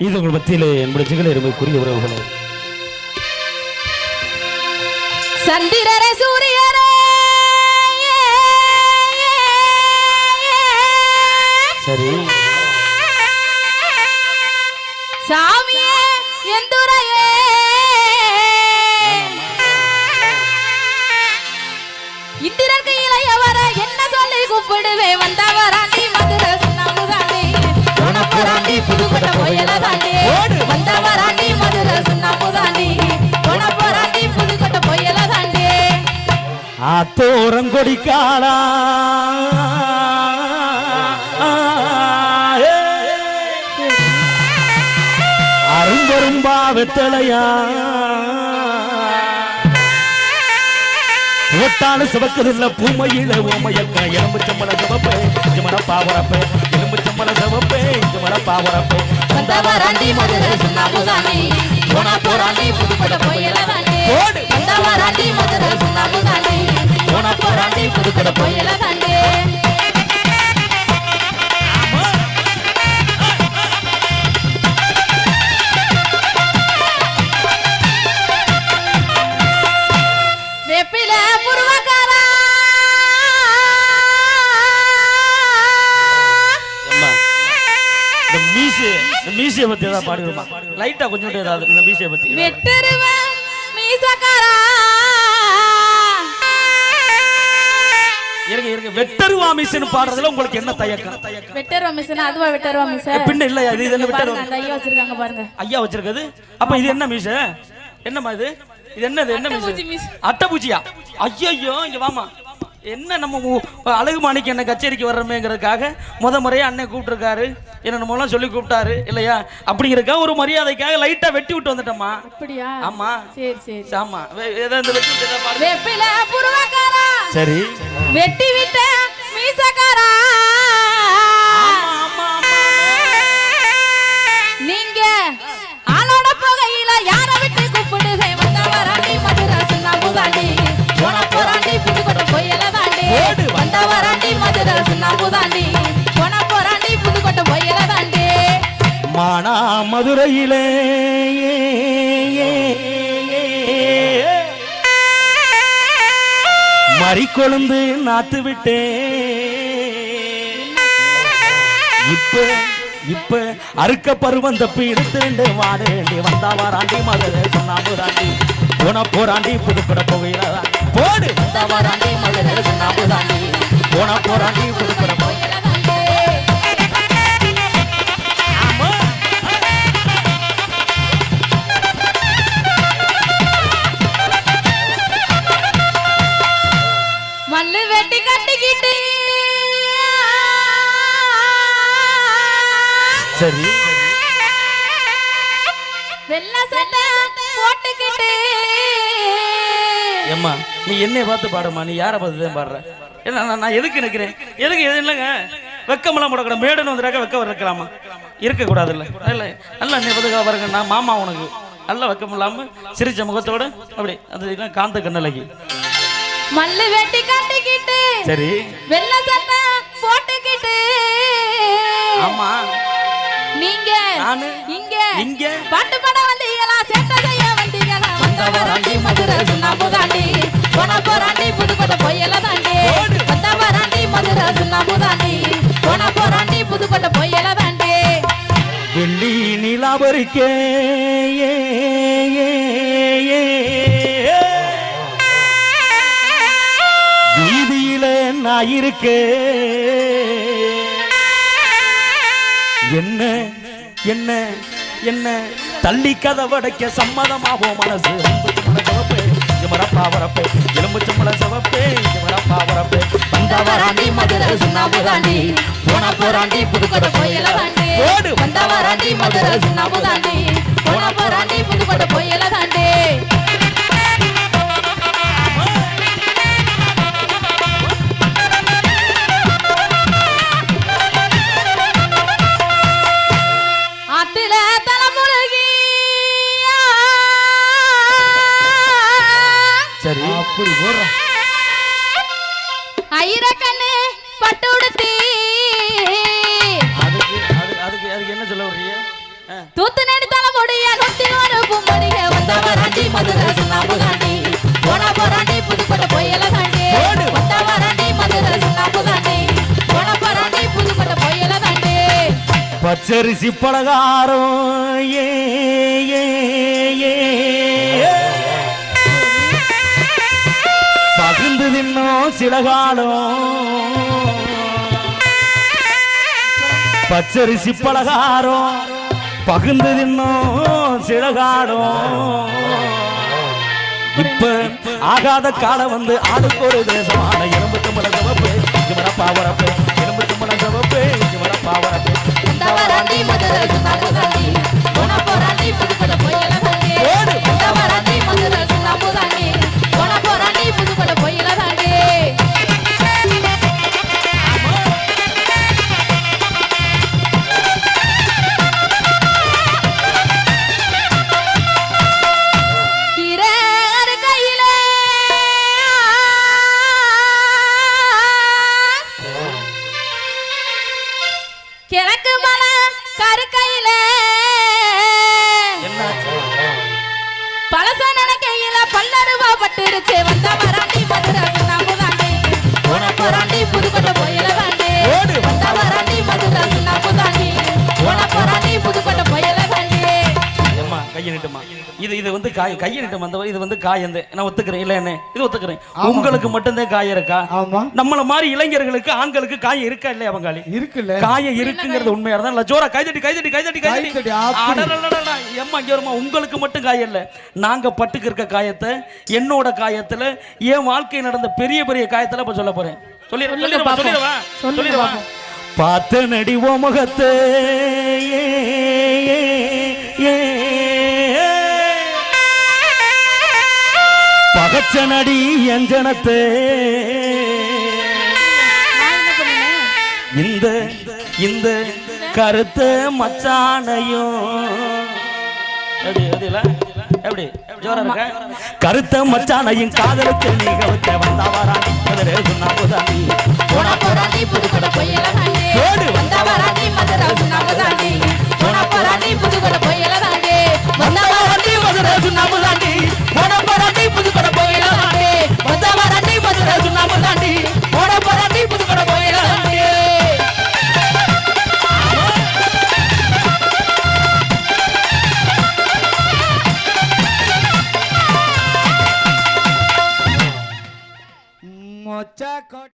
இது உங்கள் மத்தியிலே என்னுடைய சிகல எருமைக்குரிய உறவுகளே. சந்திரரே சூரியரே சரி. சாமியே எந்துரையே இந்திரன் கையில எவர என்ன சொல்லி கூப்பிடுவே வந்தவராண்டி ஆத்தோரங்கொடி காளா அரும்பரும்பா வெத்தலையா ஓட்டான சிவக்கதில்ல பூமையில ஓமையக்க எலும்பு சம்பள சிவப்பே இஜமட பாவரப்பே எலும்பு சம்பள சிவப்பே இஜமட பாவரப்பே. வந்தவராண்டி மதுரை சுண்ணாம்புதாண்டி போனப்புறாண்டி புதுக்கோட்டை கோயில தாண்டி போடு. வந்தவராண்டி மதுரை சுண்ணாம்புதாண்டி போனப்புறாண்டி புருவக்காரா அம்மா, இந்த மீசை இந்த மீசையை பத்தி ஏதாவது பாடிடுமா லைட்டா கொஞ்சம் ஏதாவது இந்த மீசையை பத்தி. வெட்டருவ மீசக்காரா. இருங்க இருங்க. வெட்டருவா மீசைன்னு பாடுறதுல உங்களுக்கு என்ன தயக்கம்? வெட்டருவா மிஸ் அதுவா வெட்டருவா மிஸ் பின்ன இல்லையா? இது இது என்ன வெட்டருவா அந்த ஐயா வச்சிருக்காங்க பாருங்க. ஐயா வச்சிருக்குது அப்ப இது என்ன மீசை என்னம்மா இது? இது என்னது? என்ன மீசை. அட்டைப்பூச்சியா? ஐயோ இங்க வாமா என்ன நம்ம அழகு மாணிக்கு என்ன கச்சேரிக்கு வர்றமேங்கிறதுக்காக முத முறையா அண்ணன் கூப்பிட்டுருக்காரு. என்ன மூலம் சொல்லி கூப்பிட்டாரு இல்லையா? அப்படிங்கிறதுக்காக ஒரு மரியாதைக்காக லைட்டா வெட்டி விட்டு வந்துட்டோம்மா. அப்படியா? ஆமா. சரி சரி. ஆமா. வே- ஏதோ இந்த வெட்டி விட்டு ஏதாவது புருவக்காரா? சரி. வெட்டி விட்ட மீசக்காரா? நீங்க ஆளோட போகையில யார விட்டு கூப்பிடுவேன் வந்தவராண்டி மதுரை சுண்ணாம்புதாண்டி போன போராண்டி புதுக்கோட்டை கோயில தாண்டி. வந்தவராண்டி மதுரை சுண்ணாம்புதாண்டி போன போராண்டி புதுக்கோட்டை கோயில தாண்டி. மானா மதுரையிலே மறிக்கொழுந்து நாத்து விட்டேன் இப்ப இப்ப அறுக்க பருவம் தப்பி எடுத்துண்டு வாடேண்டி வந்தா வாராண்டி மதுரை சொன்னாம்புதாண்டி போன போராண்டி புதுப்பட போகையில போடு. வந்தா வாராண்டி மதுரை சொன்னாம்புதாண்டி போன போராண்டி புதுப்பட போய் சரி. வெள்ள சட்டை போட்டுக்கிட்டு. ஏம்மா நீ என்னைய பார்த்து பாடுமா நீ யாரை பார்த்து தான் பாடுற? என்ன நான் எதுக்கு நிற்கிறேன் எதுக்கு எது இல்லைங்க வெக்கமெல்லாம் போடக்கூடாது. மேடுன்னு வந்துட்டாக்க வெக்கம் இருக்கலாமா? இருக்கக்கூடாதுல்ல. இல்லை நல்லா நீ பார்த்து பாருங்க நான் மாமா உனக்கு. நல்ல வெக்கம் இல்லாமல் சிரிச்ச முகத்தோட அப்படி அது காந்த கண்ணலகி மல்லு வெட்டி கட்டிக்கிட்டு சரி. வெள்ள சட்டை போட்டுக்கிட்டு. ஆமா. நீங்க இங்க. இங்க. பாட்டு பாட வந்தீங்களா சேட்டை செய்ய வந்தீங்களா வந்தவராண்டி மதுரை சுண்ணாம்பு தாண்டி. போன போராண்டி புதுக்கோட்டை பொய்யல தாண்டி. வந்தவராண்டி மதுரை சுண்ணாம்பு தாண்டி. போன போராண்டி புதுக்கோட்டை பொய்யல தாண்டி. வெள்ளி நிலாபரிக்கே வீதியில நான் இருக்கே. என்ன என்ன என்ன? தள்ளி கதை வடைக்க சம்மதமாகும் மனசு. மனசவப்பே மரப்பாவரப்பே எலும்பு சம்பள சிவப்பே மரப்பாவரப்பே வந்தவராண்டி மதுரை சுண்ணாம்பு தாண்டி. போனா போராண்டி புதுக்கோட்டை பொய்யல தாண்டி போடு. வந்தவராண்டி மதுரை சுண்ணாம்பு தாண்டி போன போராண்டி புதுக்கோட்டை பொய்யல தாண்டி. வந்தவராண்டி மதுரை சுண்ணாம்பு போனா போராண்டி பொய்யல தாண்டி போனா போராண்டி பொய்யல தாண்டி பச்சரிசி பலகாரம் ஏ. பகிர்ந்து தின்னோம் சில காலம். பச்சரிசி பலகாரம். பகிர்ந்து தின்னோம் சில காலம் இப்ப ஆகாத காலம் வந்து ஆளுக்கு ஒரு தேசமான எலும்பு தும்பல சிவப்பு இவர பாவரப்பு கருக்கையில. பழச நினைக்கையில பல்லருவா பட்டுருச்சு. வந்த வராண்டி மதுரை சுண்ணாம்பு தாண்டி போன போராண்டி புதுக்கோட்டை போயில ஓடு. வந்த வராண்டி மதுரை சுண்ணாம்பு தாண்டி போன போராண்டி புதுக்கோட்டை போயில ஏம்மா கையை நிட்டுமா இது இது வந்து காய் கையை நிட்டு வந்தவ இது வந்து காயந்து நான் ஒத்துக்கிறேன். இல்ல என்ன இது ஒத்துக்கிறேன். உங்களுக்கு மட்டும்தான் காயம் இருக்கா? ஆமா. நம்மள மாதிரி இளைஞர்களுக்கு ஆண்களுக்கு காயம் இருக்கா இல்லையா பங்காளி? இருக்குல்ல. காயம் இருக்குங்கிறது உண்மையா இருந்தா இல்ல ஜோரா கைதட்டி கைதட்டி கைதட்டி கைதட்டி, ஏம்மா இங்க வருமா? உங்களுக்கு மட்டும் காயம் இல்ல. நாங்க பட்டுக்கு இருக்க காயத்தை என்னோட காயத்துல என் வாழ்க்கை நடந்த பெரிய பெரிய காயத்துல இப்ப சொல்ல போறேன். சொல்லிடு சொல்லிடுவா சொல்லிடுவா சொல்லிடுவா பார்த்த நடி ஓ முகத்தை பகச்ச நடி எஞ்சனத்தை. இந்த இந்த கருத்த மச்சானையும். எப்படி ஜோரா இருக்க? கருத்த மச்சானையும் காதலுக்கு நீ கவுத்த சொன்னா போன புதுக்கோட்டை போயில தாண்டி